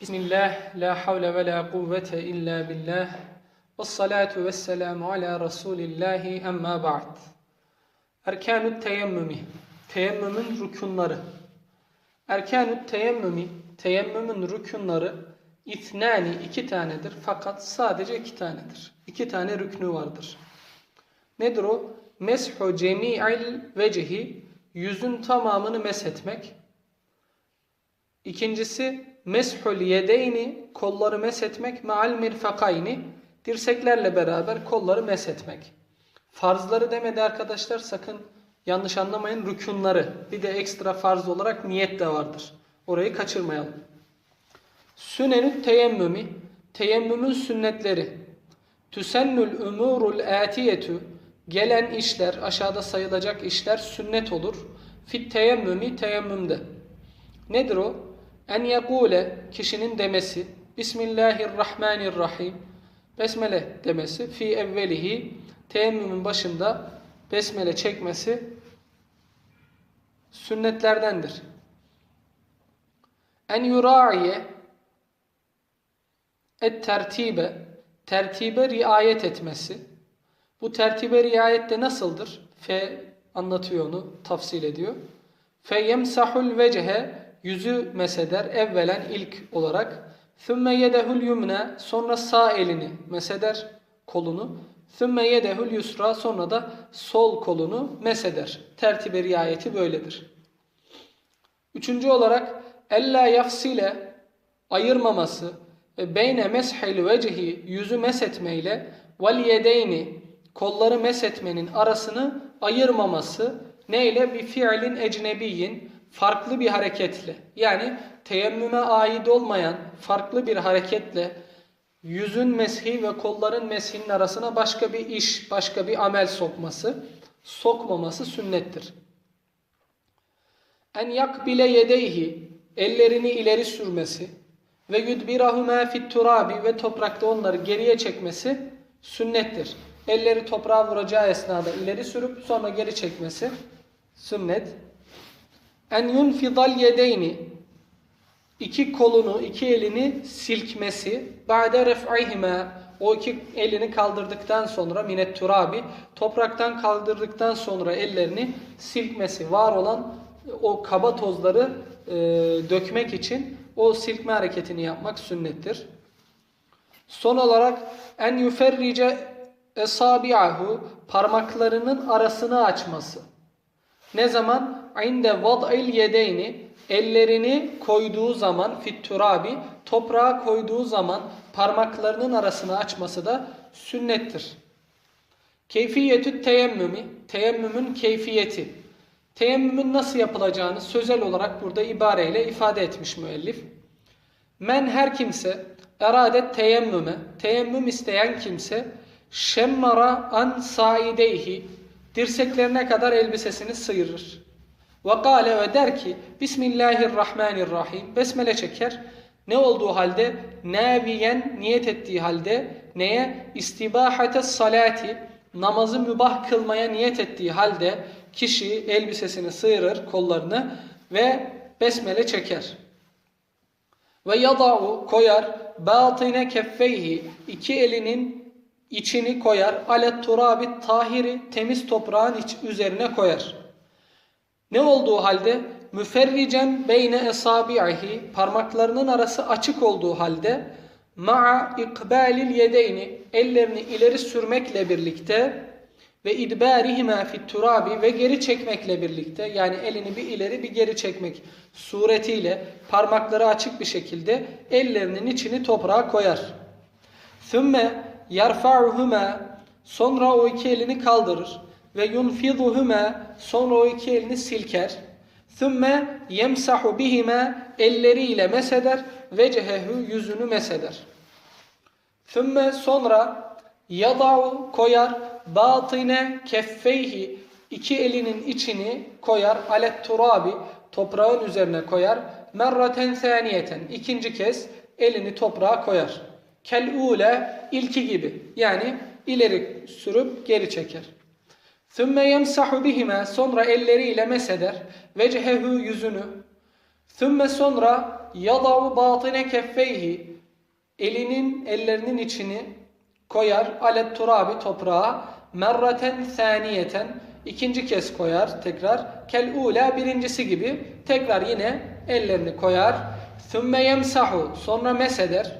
Bismillah, la havle ve la kuvvete illa billah. Ve salatu ve selamu ala Resulillahi emma ba'd. Erkanut teyemmümi, teyemmümün rükunları. Erkanut teyemmümi, teyemmümün rükunları ithnani iki tanedir fakat sadece iki tanedir. İki tane rüknü vardır. Nedir o? Meshu cemi'il vecihi, yüzün tamamını meshetmek. İkincisi meshul yedeyni kolları meshetmek meal mirfakayni dirseklerle beraber kolları meshetmek. Farzları demedi arkadaşlar sakın yanlış anlamayın rükunları. Bir de ekstra farz olarak niyet de vardır. Orayı kaçırmayalım. Sünenü teyemmümi teyemmümün sünnetleri. Tüsennül umurul atiyetu gelen işler aşağıda sayılacak işler sünnet olur. Fit teyemmümi teyemmümde. Nedir o? En yekule kişinin demesi Bismillahirrahmanirrahim Besmele demesi fi evvelihi teyemmümün başında besmele çekmesi sünnetlerdendir. En yura'iye et tertibe tertibe riayet etmesi. Bu tertibe riayet de nasıldır? Fe anlatıyor onu, tafsil ediyor. Fe yemsahul vecehe yüzü meseder evvelen ilk olarak. Thümme yedehul yumne sonra sağ elini meseder kolunu. Thümme yedehul yusra sonra da sol kolunu meseder. Tertibe riayeti böyledir. Üçüncü olarak ella yafsile ayırmaması ve beyne meshil vecihi yüzü mesetmeyle vel yedeyni kolları mesetmenin arasını ayırmaması neyle bir fiilin ecnebiyin farklı bir hareketle yani teyemmüme ait olmayan farklı bir hareketle yüzün meshi ve kolların meshinin arasına başka bir iş, başka bir amel sokması, sokmaması sünnettir. En yakbile yedeyhi ellerini ileri sürmesi ve yudbirahuma fit turabi ve toprakta onları geriye çekmesi sünnettir. Elleri toprağa vuracağı esnada ileri sürüp sonra geri çekmesi sünnet. En yunfidal yedeyni iki kolunu, iki elini silkmesi ba'de ref'ihime o iki elini kaldırdıktan sonra minet turabi topraktan kaldırdıktan sonra ellerini silkmesi var olan o kaba tozları e, dökmek için o silkme hareketini yapmak sünnettir. Son olarak en yuferrice esabi'ahu parmaklarının arasını açması. Ne zaman? İnde vad'il yedeyni ellerini koyduğu zaman fit turabi toprağa koyduğu zaman parmaklarının arasını açması da sünnettir. Keyfiyetü teyemmümü teyemmümün keyfiyeti. Teyemmümün nasıl yapılacağını sözel olarak burada ibareyle ifade etmiş müellif. Men her kimse eradet teyemmüme teyemmüm isteyen kimse şemmara an saideyhi dirseklerine kadar elbisesini sıyırır. Ve kâle ve der ki Bismillahirrahmanirrahim besmele çeker. Ne olduğu halde neviyen niyet ettiği halde neye istibahate salati namazı mübah kılmaya niyet ettiği halde kişi elbisesini sıyırır kollarını ve besmele çeker. Ve yada'u koyar batine keffeyhi iki elinin içini koyar. Alet turabi tahiri temiz toprağın iç, üzerine koyar. Ne olduğu halde müferricen beyne esabi'ihi parmaklarının arası açık olduğu halde ma'a ikbalil yedeyni ellerini ileri sürmekle birlikte ve idbarihima fit turabi ve geri çekmekle birlikte yani elini bir ileri bir geri çekmek suretiyle parmakları açık bir şekilde ellerinin içini toprağa koyar. Thümme yarfa'uhuma sonra o iki elini kaldırır ve yunfiduhuma sonra o iki elini silker. Thümme yemsahu bihima elleriyle meseder vecehehu yüzünü meseder. Thümme sonra yada'u koyar batine keffeyhi iki elinin içini koyar alet turabi toprağın üzerine koyar merraten saniyeten ikinci kez elini toprağa koyar. Kel ule ilki gibi yani ileri sürüp geri çeker. Thümme yemsahu bihime sonra elleriyle meseder. vecehehu yüzünü. Thümme sonra yada'u batine keffeyhi elinin ellerinin içini koyar. alet turabi toprağa. merraten saniyeten ikinci kez koyar tekrar. kel ula birincisi gibi. Tekrar yine ellerini koyar. thumme yemsahu sonra meseder.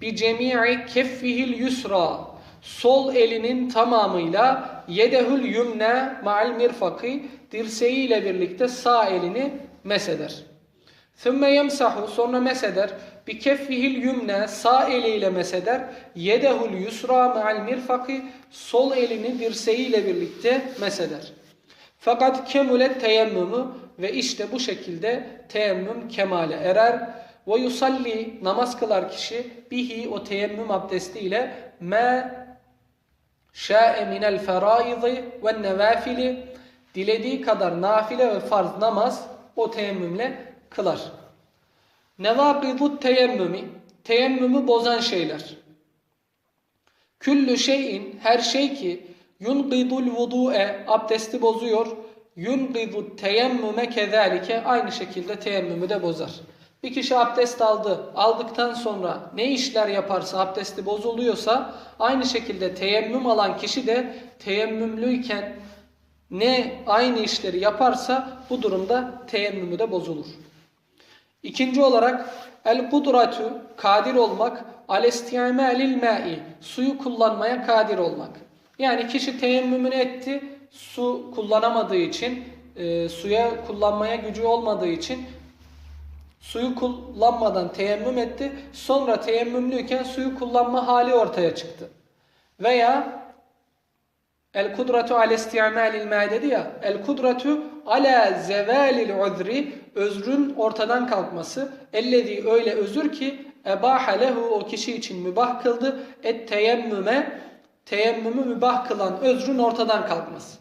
bi cemi'i keffihil yusra sol elinin tamamıyla yedehül yumne ma'al mirfaki dirseğiyle birlikte sağ elini meseder. Thümme yemsahu sonra meseder bi keffihil yumne sağ eliyle meseder yedehul yusra ma'al mirfaki sol elini dirseğiyle birlikte meseder. Fakat kemulet teyemmümü ve işte bu şekilde teyemmüm kemale erer. Ve yusalli namaz kılar kişi bihi o teyemmüm abdestiyle me şa'e minel feraizi ve nevafili dilediği kadar nafile ve farz namaz o teyemmümle kılar. Nevâkidut teyemmümi teyemmümü bozan şeyler. Küllü şeyin her şey ki yunqidul vudu'e abdesti bozuyor. Yunqidut teyemmüme kezalike aynı şekilde teyemmümü de bozar. Bir kişi abdest aldı. Aldıktan sonra ne işler yaparsa abdesti bozuluyorsa aynı şekilde teyemmüm alan kişi de teyemmümlüyken ne aynı işleri yaparsa bu durumda teyemmümü de bozulur. İkinci olarak el kudratu kadir olmak al isti'malil ma'i suyu kullanmaya kadir olmak. Yani kişi teyemmümünü etti su kullanamadığı için e, suya kullanmaya gücü olmadığı için suyu kullanmadan teyemmüm etti. Sonra teyemmümlüyken suyu kullanma hali ortaya çıktı. Veya El kudratu ala isti'malil ma dedi ya. El kudratu ala zevalil uzri özrün ortadan kalkması. Ellezi öyle özür ki ebaha lehu o kişi için mübah kıldı. Et teyemmüme teyemmümü mübah kılan özrün ortadan kalkması.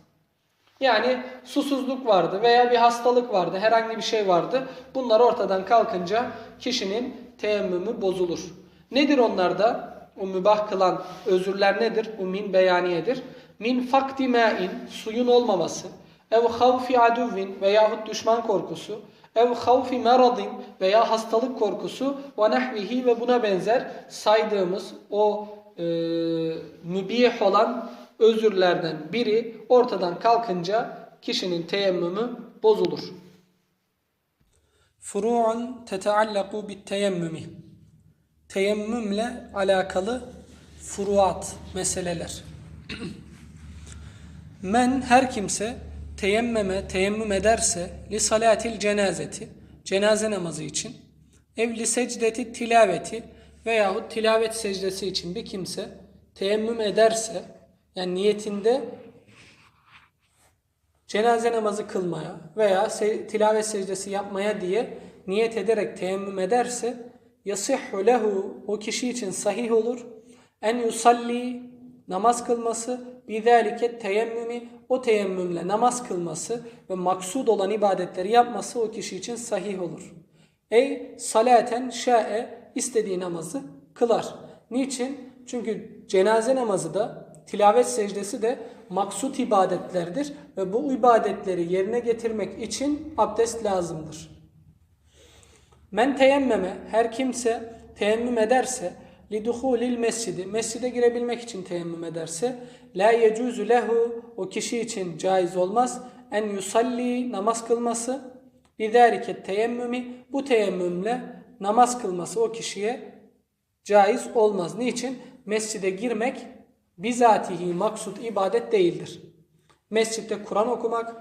Yani susuzluk vardı veya bir hastalık vardı, herhangi bir şey vardı. Bunlar ortadan kalkınca kişinin teyemmümü bozulur. Nedir onlarda? O mübah kılan özürler nedir? Bu min beyaniyedir. Min fakti ma'in, suyun olmaması. Ev havfi aduvvin veyahut düşman korkusu. Ev havfi meradin veya hastalık korkusu. Ve nehvihi ve buna benzer saydığımız o e, mübih olan özürlerden biri ortadan kalkınca kişinin teyemmümü bozulur. Furu'un teteallaku bit teyemmümi. Teyemmümle alakalı furuat, meseleler. Men her kimse teyemmeme, teyemmüm ederse li salatil cenazeti, cenaze namazı için, ev li secdeti tilaveti veyahut tilavet secdesi için bir kimse teyemmüm ederse, yani niyetinde cenaze namazı kılmaya veya tilavet secdesi yapmaya diye niyet ederek teyemmüm ederse yasihhu lehu o kişi için sahih olur. En yusalli namaz kılması bizalike teyemmümi o teyemmümle namaz kılması ve maksud olan ibadetleri yapması o kişi için sahih olur. Ey salaten şa'e istediği namazı kılar. Niçin? Çünkü cenaze namazı da tilavet secdesi de maksut ibadetlerdir ve bu ibadetleri yerine getirmek için abdest lazımdır. Men teyemmeme her kimse teyemmüm ederse liduhulil mescidi mescide girebilmek için teyemmüm ederse la yecuzu lehu o kişi için caiz olmaz en yusalli namaz kılması lidârike teyemmümi bu teyemmümle namaz kılması o kişiye caiz olmaz. Niçin? Mescide girmek bizatihi maksut ibadet değildir. Mescitte Kur'an okumak,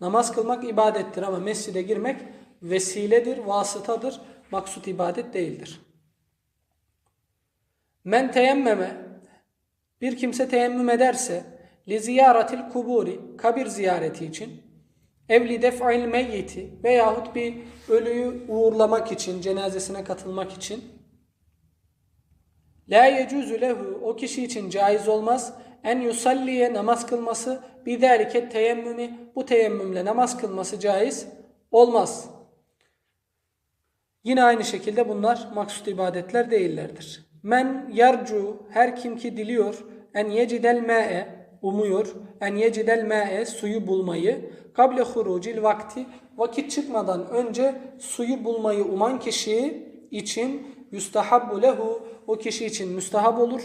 namaz kılmak ibadettir ama mescide girmek vesiledir, vasıtadır, maksut ibadet değildir. Men teyemmeme bir kimse teyemmüm ederse li ziyaratil kuburi kabir ziyareti için evli def'il meyyiti veyahut bir ölüyü uğurlamak için cenazesine katılmak için la yecuzu lehu o kişi için caiz olmaz en yusalliye namaz kılması bizalike teyemmümi bu teyemmümle namaz kılması caiz olmaz. Yine aynı şekilde bunlar maksut ibadetler değillerdir. Men yarcu her kim ki diliyor en yecidel ma'e umuyor en yecidel ma'e suyu bulmayı kable hurucil vakti vakit çıkmadan önce suyu bulmayı uman kişi için yustahabbu lehu o kişi için müstahap olur.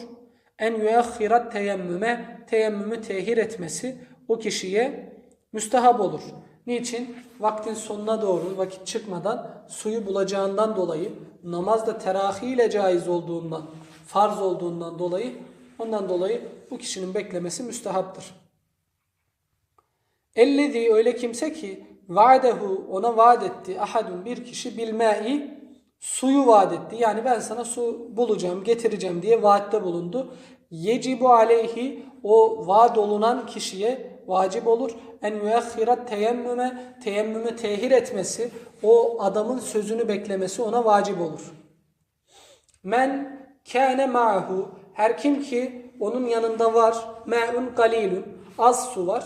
En yuakhirat teyemmüme teyemmümü tehir etmesi o kişiye müstahap olur. Niçin? Vaktin sonuna doğru vakit çıkmadan suyu bulacağından dolayı namazda terahi ile caiz olduğundan, farz olduğundan dolayı ondan dolayı bu kişinin beklemesi müstehaptır. Ellezî öyle kimse ki vaadehu ona vaat etti ahadun bir kişi bilmai suyu vaat etti. Yani ben sana su bulacağım, getireceğim diye vaatte bulundu. Yecibu aleyhi o vaat olunan kişiye vacip olur. En yuakhirat teyemmüme teyemmümü tehir etmesi, o adamın sözünü beklemesi ona vacip olur. Men kâne ma'hu her kim ki onun yanında var ma'un galilun az su var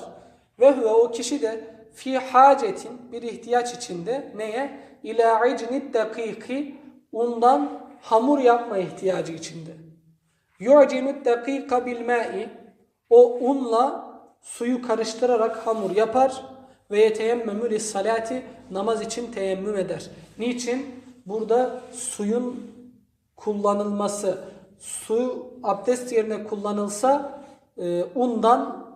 ve huve o kişi de fi hacetin bir ihtiyaç içinde neye ila icnid dakiki undan hamur yapma ihtiyacı içinde. Yu'cinu dakika bil ma'i o unla suyu karıştırarak hamur yapar ve yeteyemmemü lis salati namaz için teyemmüm eder. Niçin? Burada suyun kullanılması, su abdest yerine kullanılsa e, undan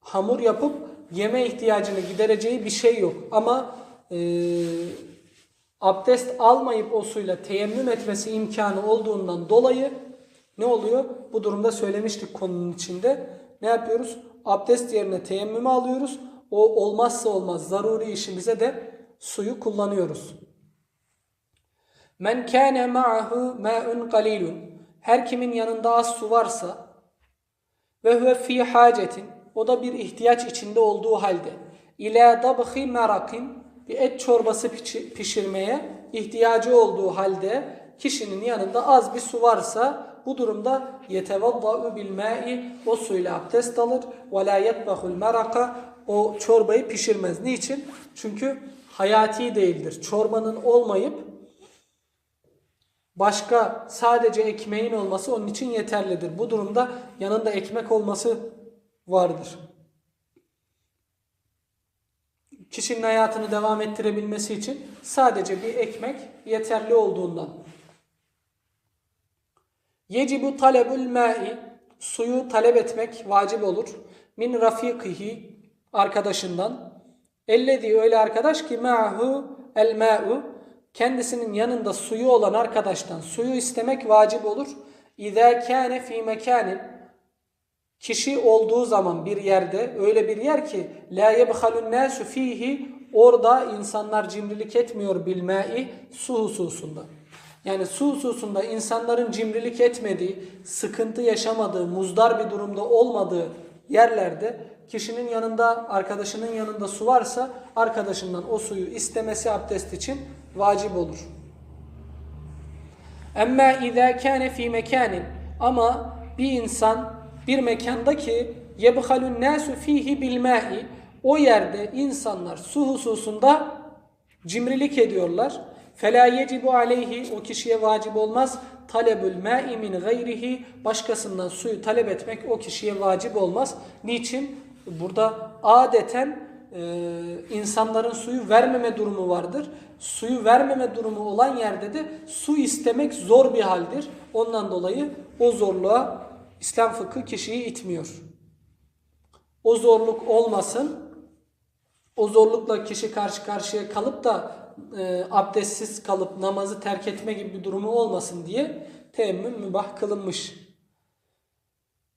hamur yapıp yeme ihtiyacını gidereceği bir şey yok. Ama e, abdest almayıp o suyla teyemmüm etmesi imkanı olduğundan dolayı ne oluyor? Bu durumda söylemiştik konunun içinde. Ne yapıyoruz? Abdest yerine teyemmümü alıyoruz. O olmazsa olmaz zaruri işimize de suyu kullanıyoruz. Men kâne ma'ahu ma'un qalilun. Her kimin yanında az su varsa ve huve fi hacetin o da bir ihtiyaç içinde olduğu halde ila dabhi merakin bir et çorbası pişirmeye ihtiyacı olduğu halde kişinin yanında az bir su varsa bu durumda yetevadda'u bil ma'i o suyla abdest alır ve la yetbahul meraka o çorbayı pişirmez. Niçin? Çünkü hayati değildir. Çorbanın olmayıp başka sadece ekmeğin olması onun için yeterlidir. Bu durumda yanında ekmek olması vardır. Kişinin hayatını devam ettirebilmesi için sadece bir ekmek yeterli olduğundan. Yecibu talebul ma'i suyu talep etmek vacip olur. Min rafikihi arkadaşından. Ellezi öyle arkadaş ki ma'hu el ma'u kendisinin yanında suyu olan arkadaştan suyu istemek vacip olur. İza kâne fî mekânin kişi olduğu zaman bir yerde öyle bir yer ki la yebhalun nasu fihi orada insanlar cimrilik etmiyor bilmai su hususunda. Yani su hususunda insanların cimrilik etmediği, sıkıntı yaşamadığı, muzdar bir durumda olmadığı yerlerde kişinin yanında, arkadaşının yanında su varsa arkadaşından o suyu istemesi abdest için vacip olur. Emme izâ kâne fî mekânin ama bir insan bir mekanda ki yebhalun nasu fihi bil ma'i o yerde insanlar su hususunda cimrilik ediyorlar. Fela yecibu aleyhi o kişiye vacip olmaz. Talebül ma'i min gayrihi başkasından suyu talep etmek o kişiye vacip olmaz. Niçin? Burada adeten e, insanların suyu vermeme durumu vardır. Suyu vermeme durumu olan yerde de su istemek zor bir haldir. Ondan dolayı o zorluğa İslam fıkhı kişiyi itmiyor. O zorluk olmasın. O zorlukla kişi karşı karşıya kalıp da e, abdestsiz kalıp namazı terk etme gibi bir durumu olmasın diye teyemmüm mübah kılınmış.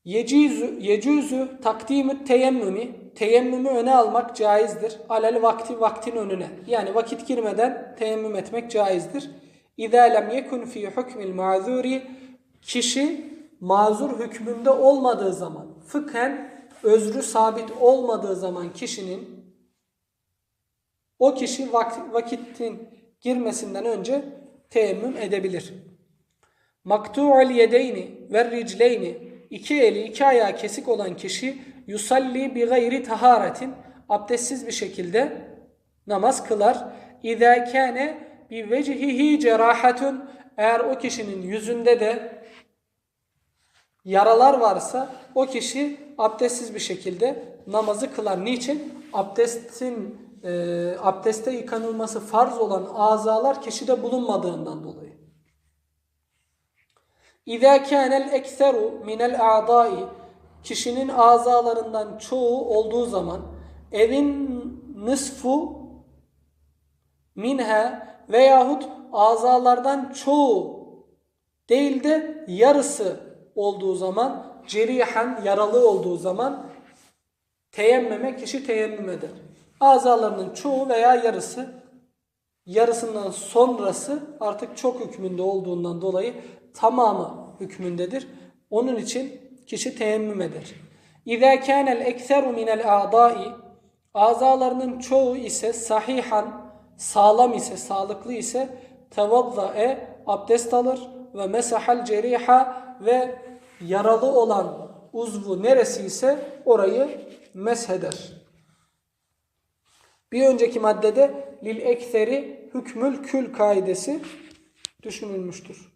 Yecüzü, yecüzü takdimü teyemmümü, teyemmümü öne almak caizdir. Alel vakti vaktin önüne. Yani vakit girmeden teyemmüm etmek caizdir. İzâ lem yekun fî hukmil ma'zûri kişi mazur hükmünde olmadığı zaman, fıkhen özrü sabit olmadığı zaman kişinin o kişi vakitin girmesinden önce teyemmüm edebilir. Maktu'ul yedeyni ve ricleyni iki eli iki ayağı kesik olan kişi yusalli bi gayri taharetin abdestsiz bir şekilde namaz kılar. İza kâne bi vecihihi cerahatun eğer o kişinin yüzünde de yaralar varsa o kişi abdestsiz bir şekilde namazı kılar. Niçin? Abdestin e, abdeste yıkanılması farz olan azalar kişide bulunmadığından dolayı. İzâ kânel ekseru minel a'dâi kişinin azalarından çoğu olduğu zaman evin nısfu minha veyahut azalardan çoğu değil de yarısı olduğu zaman cerihen yaralı olduğu zaman teyemmeme kişi teyemmüm eder. Azalarının çoğu veya yarısı yarısından sonrası artık çok hükmünde olduğundan dolayı tamamı hükmündedir. Onun için kişi teyemmüm eder. İzâ kânel ekseru minel a'dâi azalarının çoğu ise sahihan sağlam ise sağlıklı ise tevazza'e abdest alır ve mesahal ceriha ve yaralı olan uzvu neresi ise orayı mesheder. Bir önceki maddede lil ekseri hükmül kül kaidesi düşünülmüştür.